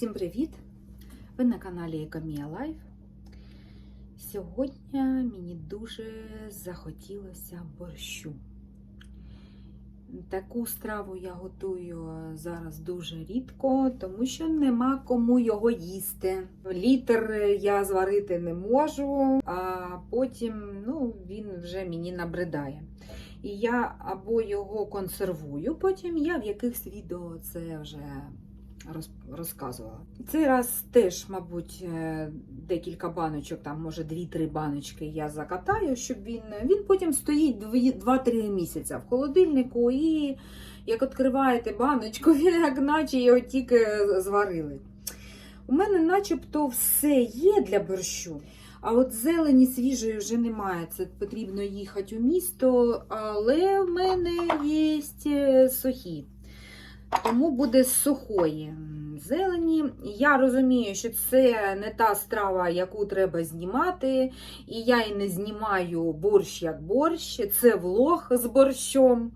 Всім привіт! Ви на каналі Екомія Лайф. Сьогодні мені дуже захотілося борщу. Таку страву я готую зараз дуже рідко, тому що нема кому його їсти. Літр я зварити не можу, а потім ну, він вже мені набридає. І я або його консервую, потім я в якихось відео це вже розказувала. Цей раз теж, мабуть, е, декілька баночок, там, може, 2-3 баночки я закатаю, щоб він. Він потім стоїть 2-3 місяці в холодильнику, і як відкриваєте баночку, він як наче його тільки зварили. У мене начебто все є для борщу. А от зелені свіжої вже немає. Це потрібно їхати у місто, але в мене є е, сухі. Тому буде з сухої зелені. Я розумію, що це не та страва, яку треба знімати. І я і не знімаю борщ як борщ, це влог з борщом.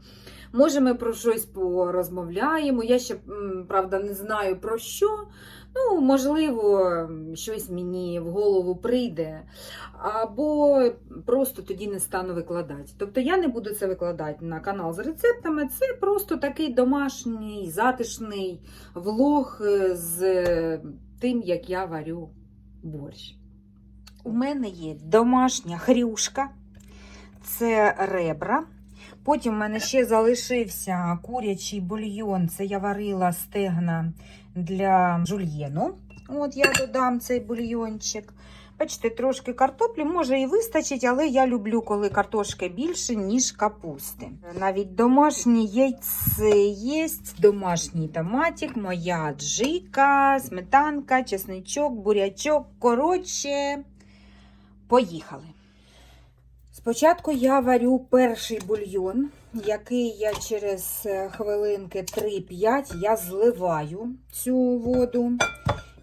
Може, ми про щось порозмовляємо. Я ще, правда, не знаю про що. Ну, можливо, щось мені в голову прийде, або просто тоді не стану викладати. Тобто я не буду це викладати на канал з рецептами. Це просто такий домашній, затишний влог е, з тим, як я варю борщ. У мене є домашня хрюшка, це ребра. Потім в мене ще залишився курячий бульйон. Це я варила стегна для жульєну. От я додам цей бульйончик. Бачите, трошки картоплі може і вистачить, але я люблю, коли картошки більше, ніж капусти. Навіть домашні яйці є, домашній томатик, моя джика, сметанка, чесничок, бурячок. Коротше, поїхали. Спочатку я варю перший бульйон, який я через е, хвилинки 3-5 я зливаю цю воду,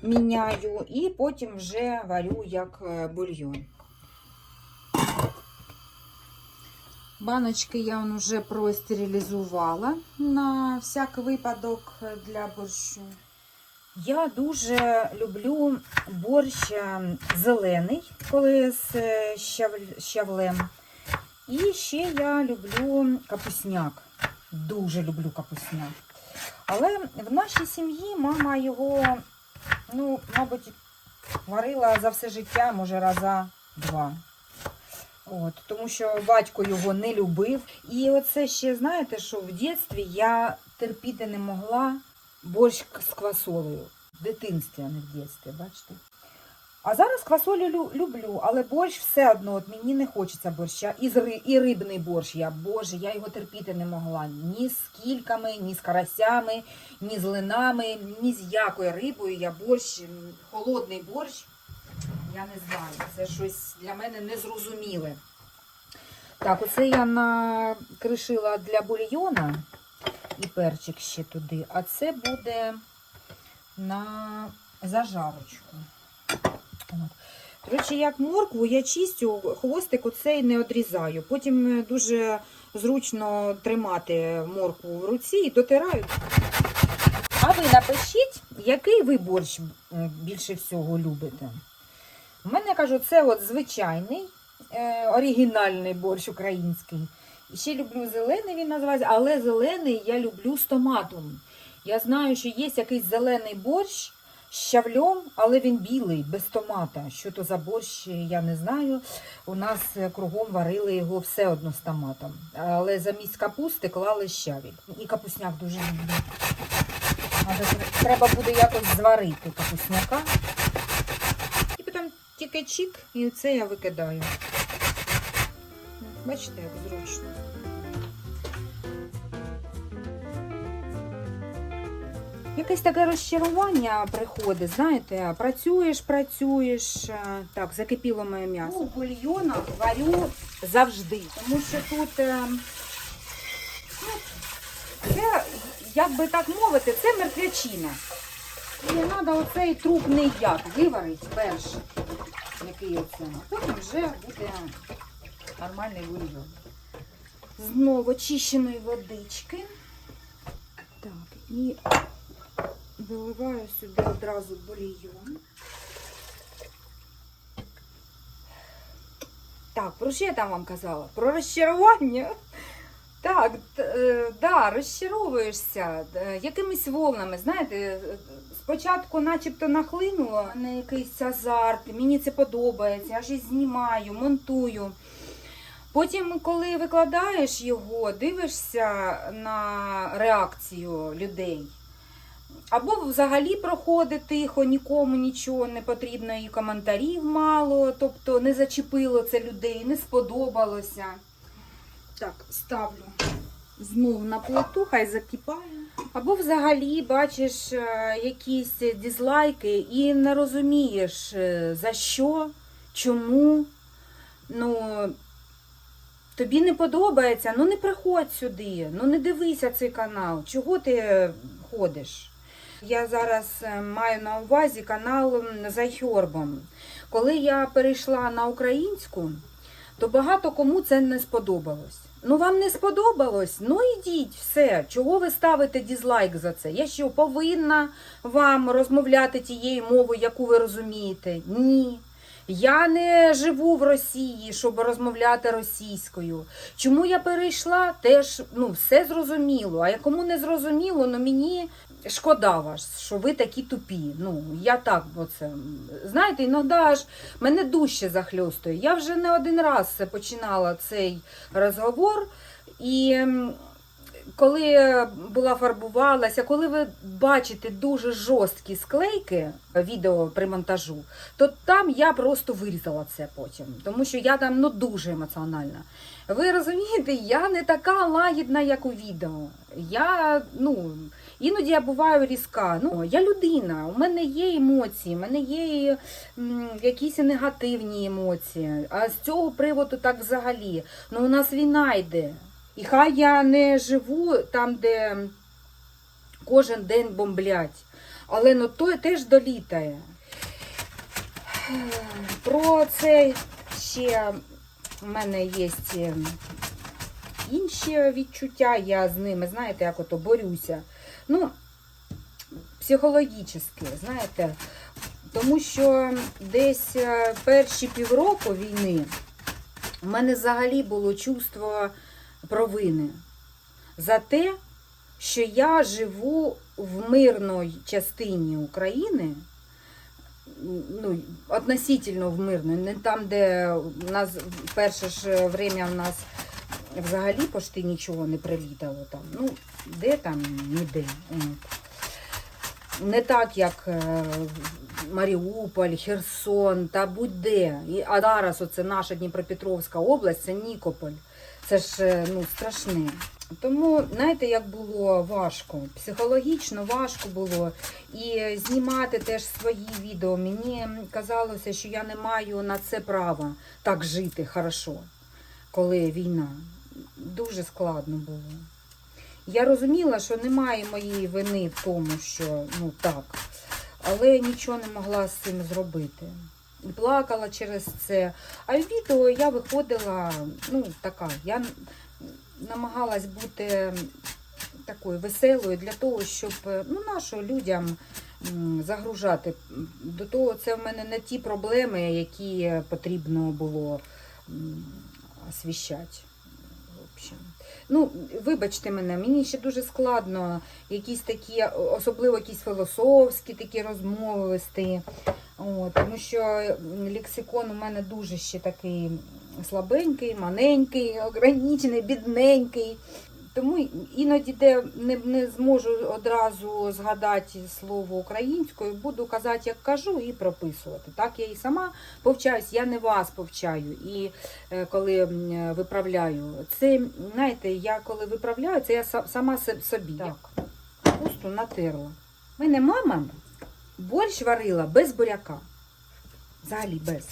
міняю і потім вже варю як е, бульйон. Баночки я вже простерилізувала на всяк випадок для борщу. Я дуже люблю борщ е, зелений, коли з е, щавлем. І ще я люблю капусняк. Дуже люблю капусняк. Але в нашій сім'ї мама його, ну, мабуть, варила за все життя, може, раза два. От, тому що батько його не любив. І оце ще, знаєте, що в дитинстві я терпіти не могла борщ з квасолею. В дитинстві, а не в дитинстві, бачите? А зараз квасолю люблю, але борщ все одно, от мені не хочеться борща. І, і рибний борщ я, боже, я його терпіти не могла. Ні з кільками, ні з карасями, ні з линами, ні з якою рибою я борщ, холодний борщ. Я не знаю, це щось для мене незрозуміле. Так, оце я накришила для бульйона і перчик ще туди, а це буде на зажарочку. От. Як моркву я чистю, хвостик оцей не одрізаю. Потім е, дуже зручно тримати моркву в руці і дотираю. А ви напишіть, який ви борщ більше всього любите? У мене кажу, це от звичайний, е, оригінальний борщ український. Ще люблю зелений, він називається, але зелений я люблю з томатом. Я знаю, що є якийсь зелений борщ з щавлем, але він білий, без томата. Що то за борщ, я не знаю. У нас е, кругом варили його все одно з томатом. Але замість капусти клали щавіль. І капусняк дуже люблю. Треба буде якось зварити капусняка. І потім тільки чик, і це я викидаю. Бачите, як зручно. Якесь таке розчарування приходить, знаєте, працюєш, працюєш. е, Так, закипіло моє м'ясо. У бульйонах варю завжди, тому що тут е, ну, це, як би так мовити, це мертвячина. І треба оцей трупний як виварити перший, який оце. А потім вже буде нормальний бульйон. Знову очищеної водички. Так, і Виливаю сюди одразу бульйон. Так, про що я там вам казала? Про розчарування. Так, е, да, розчаровуєшся е, якимись волнами. Знаєте, е, спочатку начебто нахлинуло на якийсь азарт, мені це подобається, я щось знімаю, монтую. Потім, коли викладаєш його, дивишся на реакцію людей. Або взагалі проходить тихо, нікому нічого не потрібно, і коментарів мало, тобто не зачепило це людей, не сподобалося. Так, ставлю знов на плиту, хай закипає. Або взагалі бачиш е, якісь дізлайки і не розумієш е, за що, чому. Ну, тобі не подобається, ну не приходь сюди, ну не дивися цей канал. Чого ти е, ходиш? Я зараз е, маю на увазі канал за Хьорбом. Коли я перейшла на українську, то багато кому це не сподобалось. Ну вам не сподобалось? Ну ідіть, все. Чого ви ставите дізлайк за це? Я що, повинна вам розмовляти тією мовою, яку ви розумієте? Ні. Я не живу в Росії, щоб розмовляти російською. Чому я перейшла? Теж ну, все зрозуміло. А кому не зрозуміло, ну мені шкода вас, що ви такі тупі. Ну, я так оце. Знаєте, іноді аж мене дужче захльостує. Я вже не один раз починала цей розговор. І коли була фарбувалася, коли ви бачите дуже жорсткі склейки відео при монтажу, то там я просто вирізала це потім, тому що я там ну дуже емоціональна. Ви розумієте, я не така лагідна, як у відео. Я ну іноді я буваю різка. Ну я людина, у мене є емоції, у мене є якісь негативні емоції. А з цього приводу так взагалі. Ну у нас війна йде. І хай я не живу там, де кожен день бомблять, але ну той теж долітає. Про це ще в мене є інші відчуття, я з ними, знаєте, як ото борюся. Ну, психологічно, знаєте, тому що десь е, перші півроку війни в мене взагалі було чувство провини за те, що я живу в мирній частині України, ну, относительно в мирній, не там, де у нас в перше ж время в нас взагалі почти нічого не прилітало там. Ну, де там, ніде. Не так, як е, Маріуполь, Херсон та будь-де. А зараз оце наша Дніпропетровська область, це Нікополь. Це ж е, ну, страшне. Тому, знаєте, як було важко, психологічно важко було. І знімати теж свої відео. Мені казалося, що я не маю на це права так жити хорошо, коли війна. Дуже складно було. Я розуміла, що немає моєї вини в тому, що ну так, але нічого не могла з цим зробити. Плакала через це. А в відео я виходила, ну, така, я намагалась бути такою веселою для того, щоб ну, нашим людям загружати. До того це в мене не ті проблеми, які потрібно було освіщати. В общем. Ну, вибачте мене, мені ще дуже складно якісь такі, особливо якісь філософські такі розмови вести. От, тому що лексикон у мене дуже ще такий слабенький, маленький, ограничений, бідненький. Тому іноді де не, не зможу одразу згадати слово українською, буду казати, як кажу, і прописувати. Так я і сама повчаюсь, я не вас повчаю. І е, коли виправляю, це, знаєте, я коли виправляю, це я са- сама собі. Так, капусту натерла. У мене мама борщ варила без буряка. Взагалі без.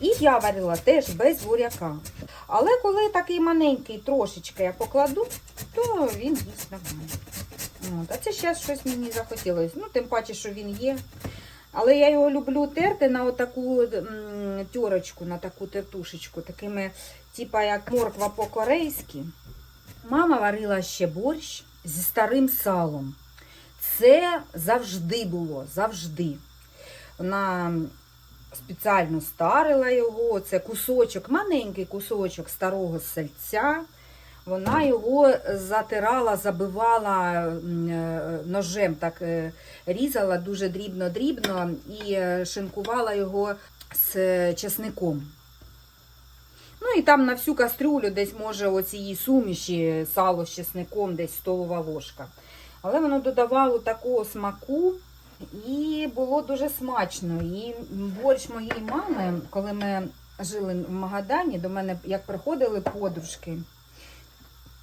І я варила теж без буряка. Але коли такий маленький трошечки я покладу, то він їсть нормально. А це зараз щось мені захотілося. Ну, тим паче, що він є. Але я його люблю терти на отаку м, тьорочку, на таку тертушечку, такими, типа як морква по-корейськи. Мама варила ще борщ зі старим салом. Це завжди було, завжди. Вона спеціально старила його. Це кусочок, маленький кусочок старого сальця. Вона його затирала, забивала е, ножем, так е, різала дуже дрібно-дрібно і е, шинкувала його з чесником. Ну і там на всю кастрюлю десь може оцієї суміші сало з чесником, десь столова ложка. Але воно додавало такого смаку і було дуже смачно. І борщ моєї мами, коли ми жили в Магадані, до мене як приходили подружки.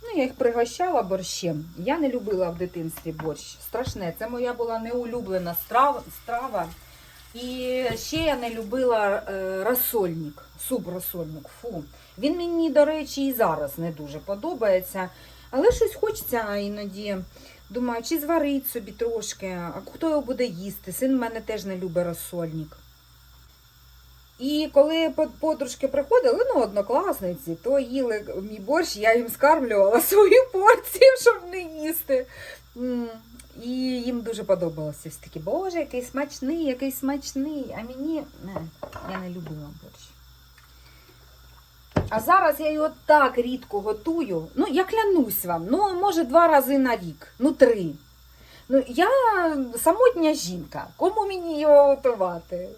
Ну, я їх пригощала борщем. Я не любила в дитинстві борщ. Страшне. Це моя була неулюблена страва. страва. І ще я не любила е, розсольник, суп розсольник. Фу. Він мені, до речі, і зараз не дуже подобається. Але щось хочеться іноді. Думаю, чи зварить собі трошки, а хто його буде їсти? Син в мене теж не любить розсольник. І коли подружки приходили, ну, однокласниці, то їли мій борщ, я їм скармлювала свою порцію, щоб не їсти. І їм дуже подобалося. Всі такі, боже, який смачний, який смачний. А мені не, я не любила борщ. А зараз я його так рідко готую. Ну, я клянусь вам, ну, може, два рази на рік, ну три. Ну, я самотня жінка. Кому мені його готувати?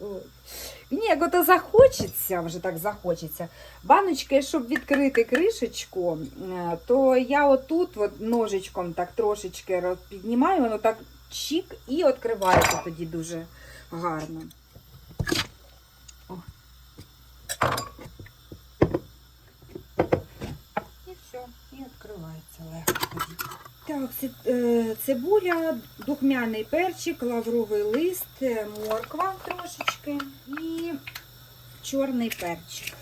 От. Мені як ото захочеться, вже так захочеться. Баночки, щоб відкрити кришечку, е, то я отут от ножичком так трошечки піднімаю, воно так чік і відкривається тоді дуже гарно. О. І все, і відкривається легко тоді. Так, це, е, цибуля, духмяний перчик, лавровий лист, е, морква трошечки і чорний перчик.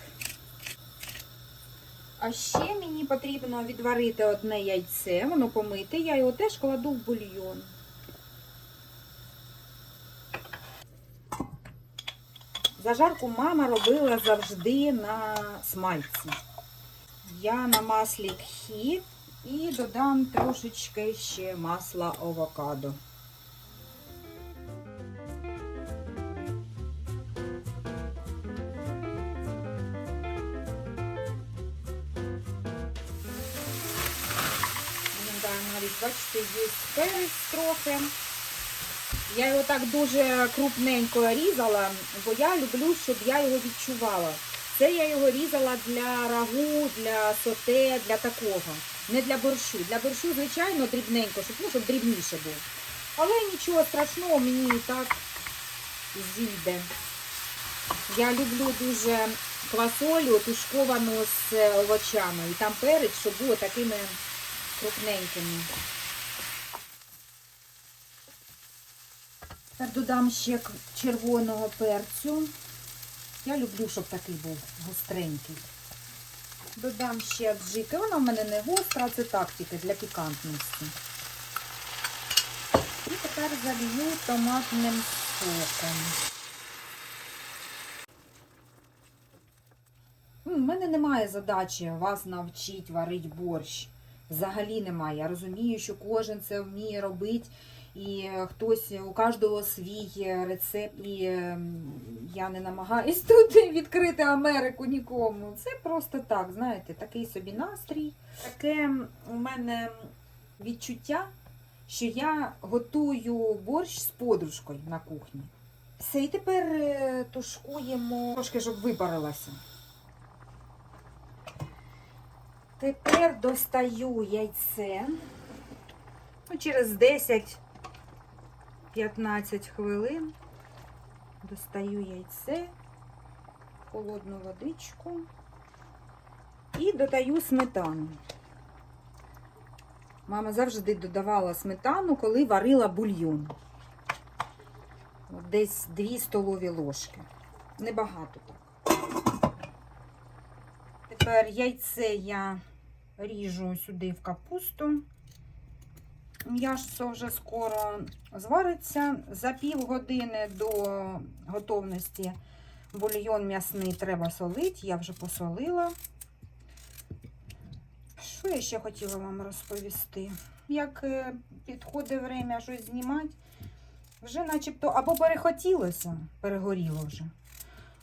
А ще мені потрібно відварити одне яйце, воно помите, я його теж кладу в бульйон. Зажарку мама робила завжди на смальці. Я на маслі кхі і додам трошечки ще масла авокадо. Бачите, є перець трохи. Я його так дуже крупненько різала, бо я люблю, щоб я його відчувала. Це я його різала для рагу, для соте, для такого. Не для борщу. Для борщу, звичайно, дрібненько, щоб, ну, щоб дрібніше був. Але нічого страшного, мені і так зійде. Я люблю дуже квасолю тушковану з овочами. І там перець, щоб було такими крупненькими. Тепер додам ще червоного перцю. Я люблю, щоб такий був гостренький. Додам ще аджики. Вона в мене не гостра, це так для пікантності. І тепер залью томатним соком. У мене немає задачі вас навчити варити борщ. Взагалі немає. Я розумію, що кожен це вміє робити. І е, хтось, у кожного свій е, рецепт, і е, я не намагаюсь тут відкрити Америку нікому. Це просто так, знаєте, такий собі настрій. Таке у мене відчуття, що я готую борщ з подружкою на кухні. Все, і тепер е, тушкуємо трошки, щоб випарилося. Тепер достаю яйце. Ну, через 10-15 хвилин достаю яйце, холодну водичку і додаю сметану. Мама завжди додавала сметану, коли варила бульйон. Десь 2 столові ложки. Небагато так. Тепер яйце я ріжу сюди в капусту. М'ясо вже скоро звариться. За півгодини до готовності бульйон м'ясний треба солити. Я вже посолила. Що я ще хотіла вам розповісти? як е, підходить время щось знімати. Вже начебто або перехотілося, перегоріло вже,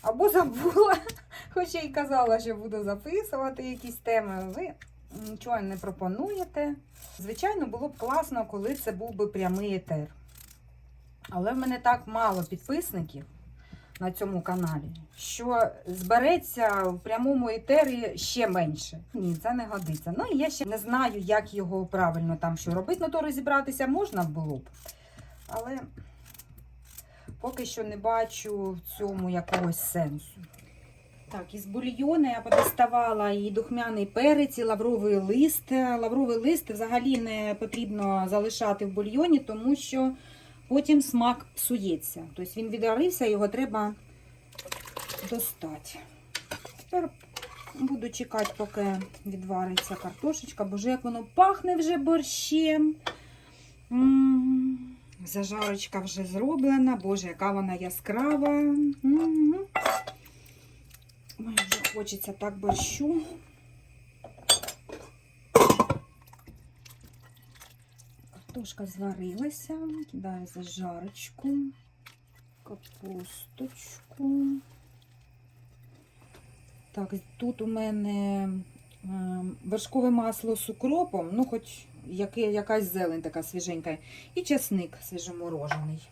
або забула. Хоча й казала, що буду записувати якісь теми. Ви нічого не пропонуєте. Звичайно, було б класно, коли це був би прямий етер. Але в мене так мало підписників на цьому каналі, що збереться в прямому етері ще менше. Ні, це не годиться. Ну і я ще не знаю, як його правильно там що робити. Ну то розібратися можна було б. Але поки що не бачу в цьому якогось сенсу. Так, із бульйону я подоставала і духмяний перець, і лавровий лист. Лавровий лист взагалі не потрібно залишати в бульйоні, тому що потім смак псується. Тобто він відварився, його треба достати. Тепер буду чекати, поки відвариться картошечка. Боже, як воно пахне вже борщем. М, Зажарочка вже зроблена. Боже, яка вона яскрава. М. Ой, вже хочеться так борщу. Картошка зварилася. Кидаю зажарочку, капусточку. Так, тут у мене е, вершкове масло з укропом, ну хоч якась зелень така свіженька. І часник свіжоморожений.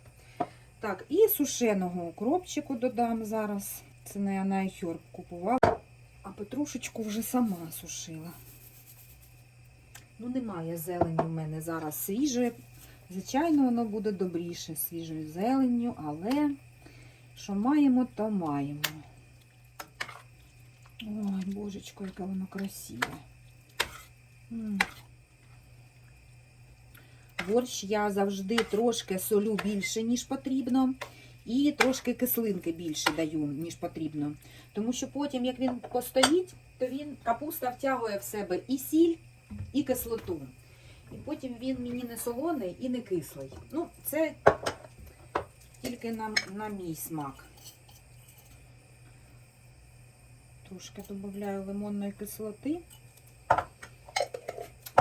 Так, і сушеного укропчику додам зараз. Це не на iHerb купувала. А петрушечку вже сама сушила. Ну, немає зелені в мене зараз свіжої. Звичайно, воно буде добріше свіжою зеленню, але що маємо, то маємо. Ой, божечко, яке воно красиве. Борщ я завжди трошки солю більше, ніж потрібно. І трошки кислинки більше даю, ніж потрібно. Тому що потім, як він постоїть, то він капуста втягує в себе і сіль, і кислоту. І потім він мені не солоний і не кислий. Ну, це тільки на, на мій смак. Трошки додаю лимонної кислоти.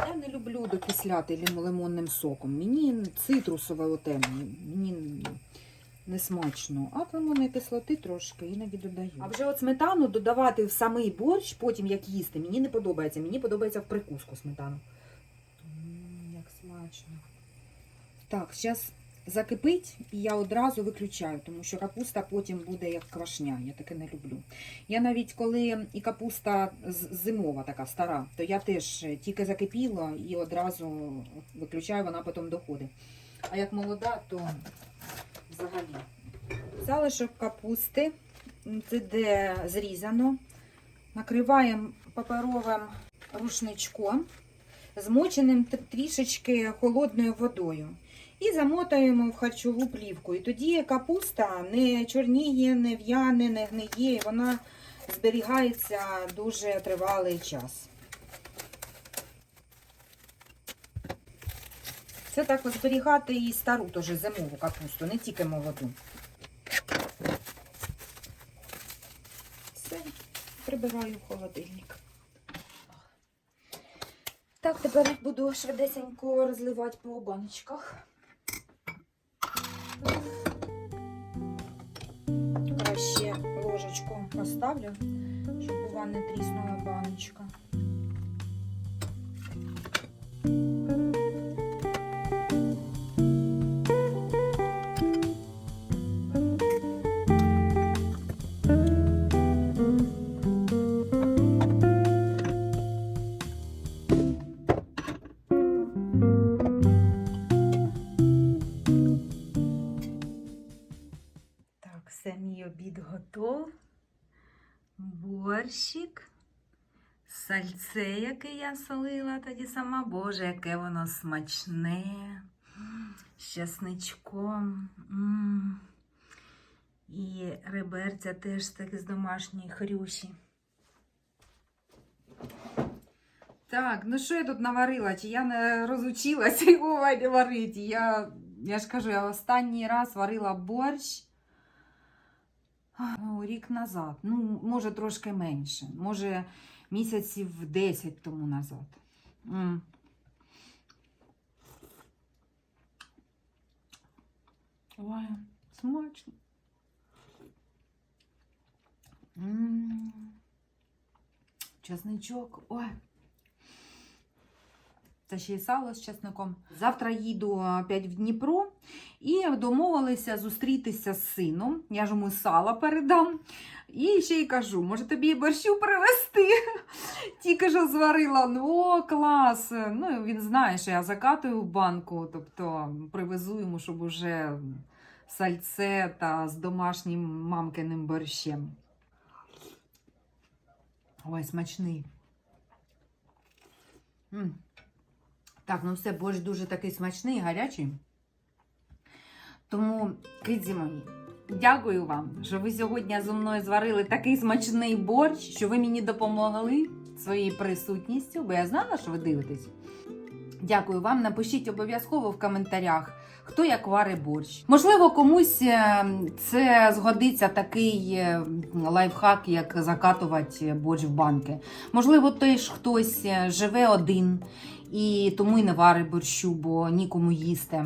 Я не люблю докисляти лимонним соком. Мені цитрусове оте, мені не смачно. А лимонної кислоти трошки іноді додаю. А вже от сметану додавати в самий борщ, потім як їсти, мені не подобається. Мені подобається в прикуску сметану. М, Як смачно. Так, зараз закипить і я одразу виключаю, тому що капуста потім буде як квашня. Я таке не люблю. Я навіть коли і капуста зимова така стара, то я теж е, тільки закипіла і одразу виключаю, вона потім доходить. А як молода, то взагалі. Залишок капусти, це де зрізано. Накриваємо паперовим рушничком, змоченим трішечки холодною водою. І замотаємо в харчову плівку. І тоді капуста не чорніє, не в'яне, не гниє, вона зберігається дуже тривалий час. Це так зберігати і стару теж зимову капусту, не тільки молоду. Все, прибираю в холодильник. Так, тепер буду швидесенько розливати по баночках. Краще ложечку поставлю, щоб була не тріснула баночка. Сальце, яке я солила тоді сама. Боже, яке воно смачне. З часничком. І реберця теж таки з домашньої хрюші. Так, ну що я тут наварила? Чи я не розучилася його варити? Я, я ж кажу, я останній раз варила борщ. Рік назад. Ну, може, трошки менше. Може, місяців 10 тому назад. М. Ой, смачно. М -м -м. Ой. Та ще й сало з чесником. Завтра їду опять в Дніпро і домовилися зустрітися з сином. Я ж йому сало передам. І ще й кажу, може тобі борщу привезти? Тільки що зварила. Ну, о, клас! Ну, він знає, що я закатую в банку, тобто привезу йому, щоб уже сальце та з домашнім мамкиним борщем. Ой, смачний. М. Так, ну все, борщ дуже такий смачний, і гарячий. Тому, кидзі мої, дякую вам, що ви сьогодні зі мною зварили такий смачний борщ, що ви мені допомогли своєю присутністю, бо я знала, що ви дивитесь. Дякую вам. Напишіть обов'язково в коментарях, хто як варить борщ. Можливо, комусь е, це згодиться такий е, лайфхак, як закатувати борщ в банки. Можливо, теж хтось е, живе один і тому й не варить борщу, бо нікому їсти.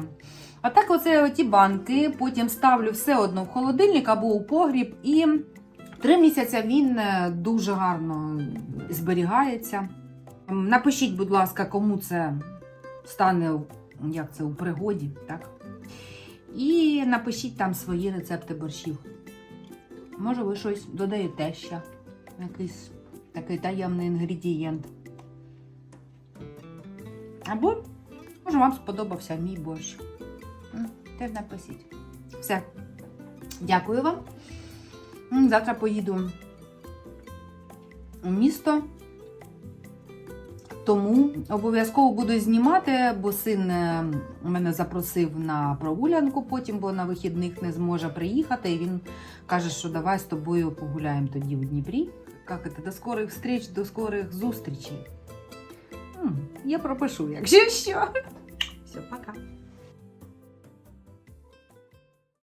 А так, оце оті банки, потім ставлю все одно в холодильник або у погріб, і три місяці він е, дуже гарно зберігається. Напишіть, будь ласка, кому це стане як це, у пригоді, так? І напишіть там свої рецепти борщів. Може, ви щось додаєте ще, якийсь такий таємний інгредієнт. Або, може, вам сподобався мій борщ. Теж напишіть. Все. Дякую вам. Завтра поїду у місто. Тому обов'язково буду знімати, бо син е, мене запросив на прогулянку потім, бо на вихідних не зможе приїхати. І він каже, що давай з тобою погуляємо тоді у Дніпрі. Як це? До скорих встреч, до скорих зустрічей. Я пропишу, якщо що. Все, пока.